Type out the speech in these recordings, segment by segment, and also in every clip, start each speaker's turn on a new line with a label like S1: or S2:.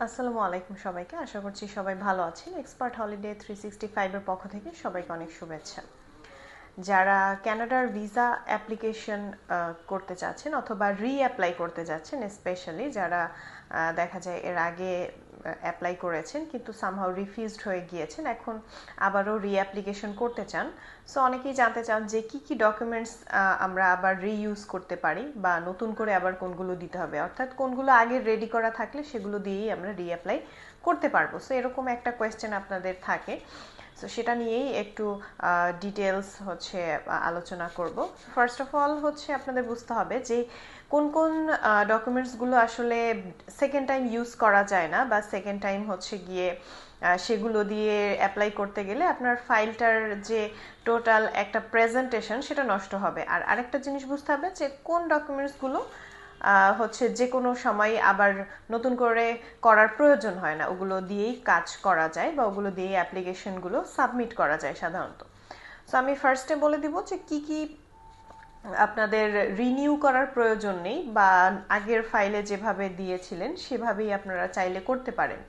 S1: আসসালামু আলাইকুম সবাইকে। আশা করছি সবাই ভালো আছেন। এক্সপার্ট হলিডে থ্রি সিক্সটি ফাইভের পক্ষ থেকে সবাইকে অনেক শুভেচ্ছা। যারা ক্যানাডার ভিসা অ্যাপ্লিকেশন করতে চাচ্ছেন অথবা রি অ্যাপ্লাই করতে যাচ্ছেন স্পেশালি যারা দেখা যায় এর আগে অ্যাপ্লাই করেছেন, কিন্তু সামহাও রিফিউজড হয়ে গিয়েছেন, এখন আবারও রিঅ্যাপ্লিকেশন করতে চান। সো অনেকেই জানতে চান যে কি কি ডকুমেন্টস আমরা আবার রিইউজ করতে পারি বা নতুন করে আবার কোনগুলো দিতে হবে। অর্থাৎ কোনগুলো আগে রেডি করা থাকলে সেগুলো দিয়েই আমরা রিঅ্যাপ্লাই করতে পারব। সো এরকম একটা কোয়েশ্চেন আপনাদের থাকে। সো সেটা নিয়েই একটু ডিটেলস হচ্ছে আলোচনা করব। ফার্স্ট অফ অল হচ্ছে আপনাদের বুঝতে হবে যে কোন কোন ডকুমেন্টসগুলো আসলে সেকেন্ড টাইম ইউজ করা যায় না বা সেকেন্ড টাইম হচ্ছে গিয়ে সেগুলো দিয়ে অ্যাপ্লাই করতে গেলে আপনার ফাইলটার যে টোটাল একটা প্রেজেন্টেশন সেটা নষ্ট হবে। আর আরেকটা জিনিস বুঝতে হবে যে কোন ডকুমেন্টসগুলো হচ্ছে যে কোনো সময় আবার নতুন করে করার প্রয়োজন হয় না। ওগুলো দিয়েই কাজ করা যায় বা ওগুলো দিয়েই অ্যাপ্লিকেশনগুলো সাবমিট করা যায় সাধারণত। সো আমি ফার্স্টে বলে দিব যে কি কি আপনাদের রিনিউ করার প্রয়োজন নেই বা আগের ফাইলে যেভাবে দিয়েছিলেন সেভাবেই আপনারা চাইলে করতে পারেন।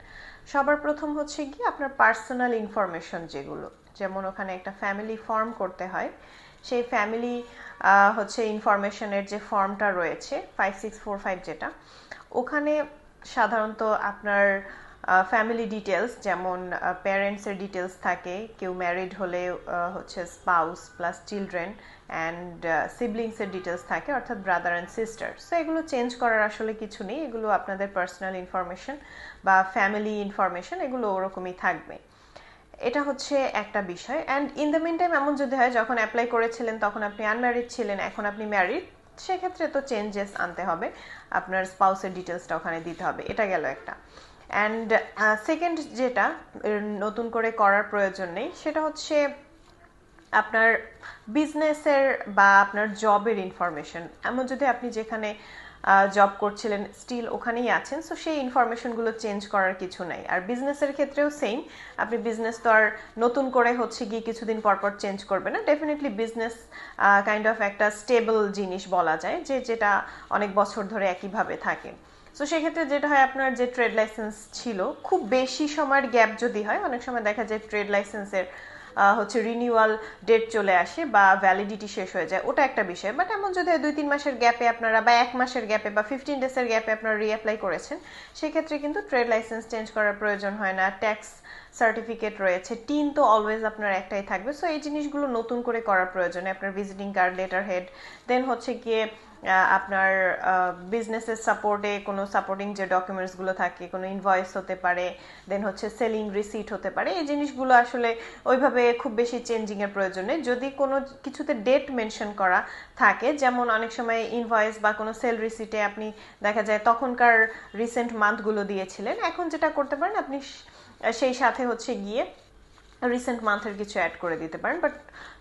S1: সবার প্রথম হচ্ছে কি আপনার পার্সোনাল ইনফরমেশন যেগুলো, যেমন ওখানে একটা ফ্যামিলি ফর্ম করতে হয়। সেই ফ্যামিলি হচ্ছে ইনফরমেশনের যে ফর্মটা রয়েছে ফাইভ সিক্স ফোর ফাইভ যেটা, ওখানে সাধারণত আপনার ফ্যামিলি ডিটেলস যেমন প্যারেন্টসের ডিটেলস থাকে, কেউ ম্যারিড হলে হচ্ছে স্পাউস প্লাস চিলড্রেন অ্যান্ড সিবলিংসের ডিটেলস থাকে, অর্থাৎ ব্রাদার অ্যান্ড সিস্টার সো এগুলো চেঞ্জ করার আসলে কিছু নেই, এগুলো আপনাদের পার্সোনাল ইনফরমেশন বা ফ্যামিলি ইনফরমেশন এগুলো ওরকমই থাকবে। এটা হচ্ছে একটা বিষয়। And in the mean time এমন যদি হয়, যখন অ্যাপ্লাই করেছিলেন, তখন আপনি আনম্যারিড ছিলেন, এখন আপনি ম্যারিড সেক্ষেত্রে তো চেঞ্জেস আনতে হবে। আপনার স্পাউসের ডিটেলসটা ওখানে দিতে হবে। এটা গেল একটা। অ্যান্ড সেকেন্ড যেটা নতুন করে করার প্রয়োজন নেই, সেটা হচ্ছে আপনার বিজনেসের বা আপনার জবের ইনফরমেশন এমন যদি আপনি যেখানে জব করছিলেন স্টিল ওখানেই আছেন সো সেই ইনফরমেশনগুলো চেঞ্জ করার কিছু নাই। আর বিজনেসের ক্ষেত্রেও সেম আপনি বিজনেস তো আর নতুন করে হচ্ছে গিয়ে কিছুদিন পরপর চেঞ্জ করবে না। ডেফিনেটলি বিজনেস কাইন্ড অফ একটা স্টেবল জিনিস বলা যায়, যে যেটা অনেক বছর ধরে একইভাবে থাকে। সো সেক্ষেত্রে যেটা হয়, আপনার যে ট্রেড লাইসেন্স ছিল, খুব বেশি সময়ের গ্যাপ যদি হয়, অনেক সময় দেখা যায় ট্রেড লাইসেন্সের হচ্ছে রিনিউয়াল ডেট চলে আসে বা ভ্যালিডিটি শেষ হয়ে যায়, ওটা একটা বিষয়। বাট এমন যদি দুই তিন মাসের গ্যাপে আপনারা বা এক মাসের গ্যাপে বা ফিফটিন ডেজের গ্যাপে আপনারা রিঅ্যাপ্লাই করেছেন, সেক্ষেত্রে কিন্তু ট্রেড লাইসেন্স চেঞ্জ করার প্রয়োজন হয় না ট্যাক্স সার্টিফিকেট রয়েছে টিন তো অলওয়েজ আপনার একটাই থাকবে। সো এই জিনিসগুলো নতুন করে করার প্রয়োজনে আপনার visiting card letter head then হচ্ছে গিয়ে আপনার বিজনেসের সাপোর্টে কোনো সাপোর্টিং যে ডকুমেন্টসগুলো থাকে, কোনো ইনভয়েস হতে পারে দেন হচ্ছে সেলিং রিসিট হতে পারে, এই জিনিসগুলো আসলে ওইভাবে খুব বেশি চেঞ্জিংয়ের প্রয়োজন যদি কোনো কিছুতে ডেট মেনশন করা থাকে, যেমন অনেক সময় ইনভয়েস বা কোনো সেল রিসিটে আপনি দেখা যায় তখনকার রিসেন্ট মান্থগুলো দিয়েছিলেন, এখন যেটা করতে পারেন, আপনি সেই সাথে হচ্ছে গিয়ে রিসেন্ট মান্থের কিছু অ্যাড করে দিতে পারেন বাট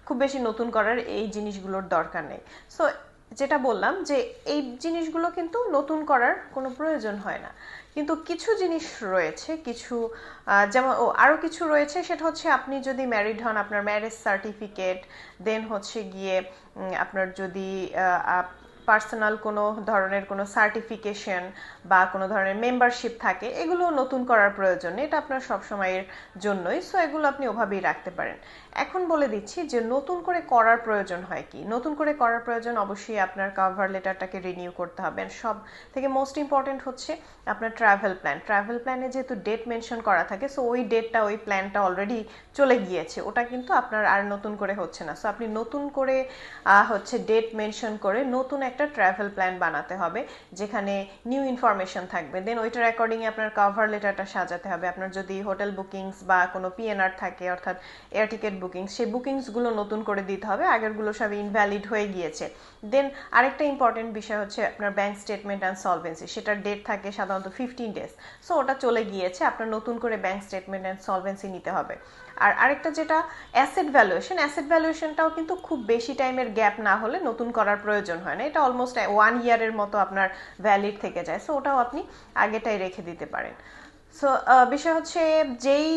S1: খুব বেশি নতুন করার এই জিনিসগুলোর দরকার নেই। সো যেটা বললাম যে এই জিনিসগুলো কিন্তু নতুন করার কোনো প্রয়োজন হয় না। কিন্তু কিছু জিনিস রয়েছে, কিছু যেমন, ও আরও কিছু রয়েছে, সেটা হচ্ছে আপনি যদি ম্যারিড হন, আপনার ম্যারেজ সার্টিফিকেট দেন হচ্ছে গিয়ে আপনার যদি পার্সোনাল কোনো ধরনের কোনো সার্টিফিকেশন বা কোনো ধরনের মেম্বারশিপ থাকে, এগুলো নতুন করার প্রয়োজন এটা আপনার সবসময়ের জন্যই সো এগুলো আপনি ওভাবেই রাখতে পারেন। এখন বলে দিচ্ছি যে নতুন করে করার প্রয়োজন হয় কি? নতুন করে করার প্রয়োজন অবশ্যই আপনার কাভার লেটারটাকে রিনিউ করতে হবে সব থেকে মোস্ট ইম্পর্টেন্ট হচ্ছে আপনার ট্রাভেল প্ল্যান ট্রাভেল প্ল্যানে যেহেতু ডেট মেনশন করা থাকে সো ওই ডেটটা ওই প্ল্যানটা অলরেডি চলে গিয়েছে, ওটা কিন্তু আপনার আর নতুন করে হচ্ছে না। সো আপনি নতুন করে হচ্ছে ডেট মেনশন করে নতুন একটা ট্রাভেল প্ল্যান বানাতে হবে, যেখানে নিউ ইনফরমেশন থাকবে। দেন ওইটার অ্যাকর্ডিংয়ে আপনার কাভার লেটারটা সাজাতে হবে। আপনার যদি হোটেল বুকিংস বা কোনো পিএনআর থাকে, অর্থাৎ এয়ার টিকিট বুকিংস সেই বুকিংসগুলো নতুন করে দিতে হবে। আগেরগুলো সব ইনভ্যালিড হয়ে গিয়েছে। দেন আরেকটা ইম্পর্টেন্ট বিষয় হচ্ছে আপনার ব্যাঙ্ক স্টেটমেন্ট অ্যান্ড সলভেন্সি সেটার ডেট থাকে সাধারণত ফিফটিন ডেজ সো ওটা চলে গিয়েছে। আপনার নতুন করে ব্যাংক স্টেটমেন্ট অ্যান্ড সলভেন্সি নিতে হবে। আর আরেকটা যেটা অ্যাসেট ভ্যালুয়েশন অ্যাসেট ভ্যালুয়েশনটাও কিন্তু খুব বেশি টাইমের গ্যাপ না হলে নতুন করার প্রয়োজন হয় না। এটা অলমোস্ট ওয়ান ইয়ারের মতো আপনার ভ্যালিড থেকে যায়। সো ওটাও আপনি আগেটাই রেখে দিতে পারেন। সো বিষয় হচ্ছে যেই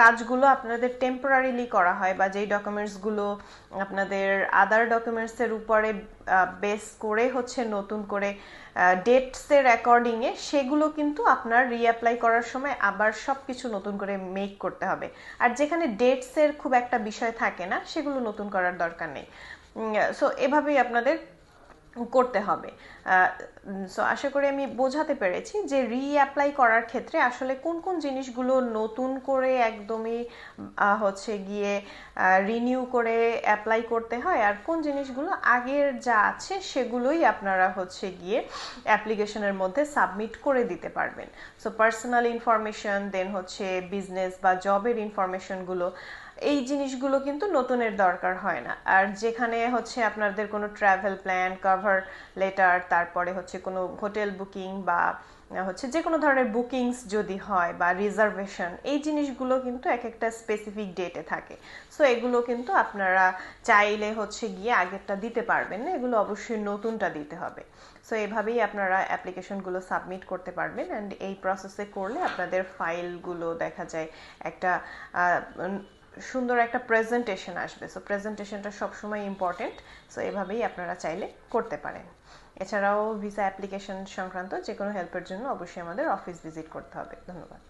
S1: কাজগুলো আপনাদের টেম্পোরারিলি করা হয় বা যেই ডকুমেন্টসগুলো আপনাদের আদার ডকুমেন্টসের উপরে বেস করে হচ্ছে নতুন করে ডেটসের অ্যাকর্ডিংয়ে সেগুলো কিন্তু আপনার রিঅ্যাপ্লাই করার সময় আবার সব কিছু নতুন করে মেক করতে হবে। আর যেখানে ডেটসের খুব একটা বিষয় থাকে না, সেগুলো নতুন করার দরকার নেই। সো এভাবেই আপনাদের করতে হবে। সো আশা করি আমি বোঝাতে পেরেছি যে রিঅ্যাপ্লাই করার ক্ষেত্রে আসলে কোন কোন জিনিসগুলো নতুন করে একদমই হচ্ছে গিয়ে রিনিউ করে অ্যাপ্লাই করতে হয় আর কোন জিনিসগুলো আগের যা আছে সেগুলোই আপনারা হচ্ছে গিয়ে অ্যাপ্লিকেশনের মধ্যে সাবমিট করে দিতে পারবেন। সো পার্সোনাল ইনফরমেশন দেন হচ্ছে বিজনেস বা জবের ইনফরমেশনগুলো এই জিনিসগুলো কিন্তু নতুনের দরকার হয় না। আর যেখানে হচ্ছে আপনাদের কোনো ট্রাভেল প্ল্যান কভার লেটার তারপরে হচ্ছে কোনো হোটেল বুকিং বা হচ্ছে যে কোনো ধরনের বুকিংস যদি হয় বা রিজার্ভেশন এই জিনিসগুলো কিন্তু এক একটা স্পেসিফিক ডেটে থাকে। সো এগুলো কিন্তু আপনারা চাইলে হচ্ছে গিয়ে আগেরটা দিতে পারবেন না, এগুলো অবশ্যই নতুনটা দিতে হবে। সো এভাবেই আপনারা অ্যাপ্লিকেশনগুলো সাবমিট করতে পারবেন অ্যান্ড এই প্রসেসে করলে আপনাদের ফাইলগুলো দেখা যায় একটা সুন্দর একটা প্রেজেন্টেশন আসবে। সো প্রেজেন্টেশনটা সবসময় ইম্পর্টেন্ট সো এভাবেই আপনারা চাইলে করতে পারেন। এছাড়াও ভিসা অ্যাপ্লিকেশন সংক্রান্ত যে কোনো হেল্পের জন্য অবশ্যই আমাদের অফিস ভিজিট করতে হবে। ধন্যবাদ।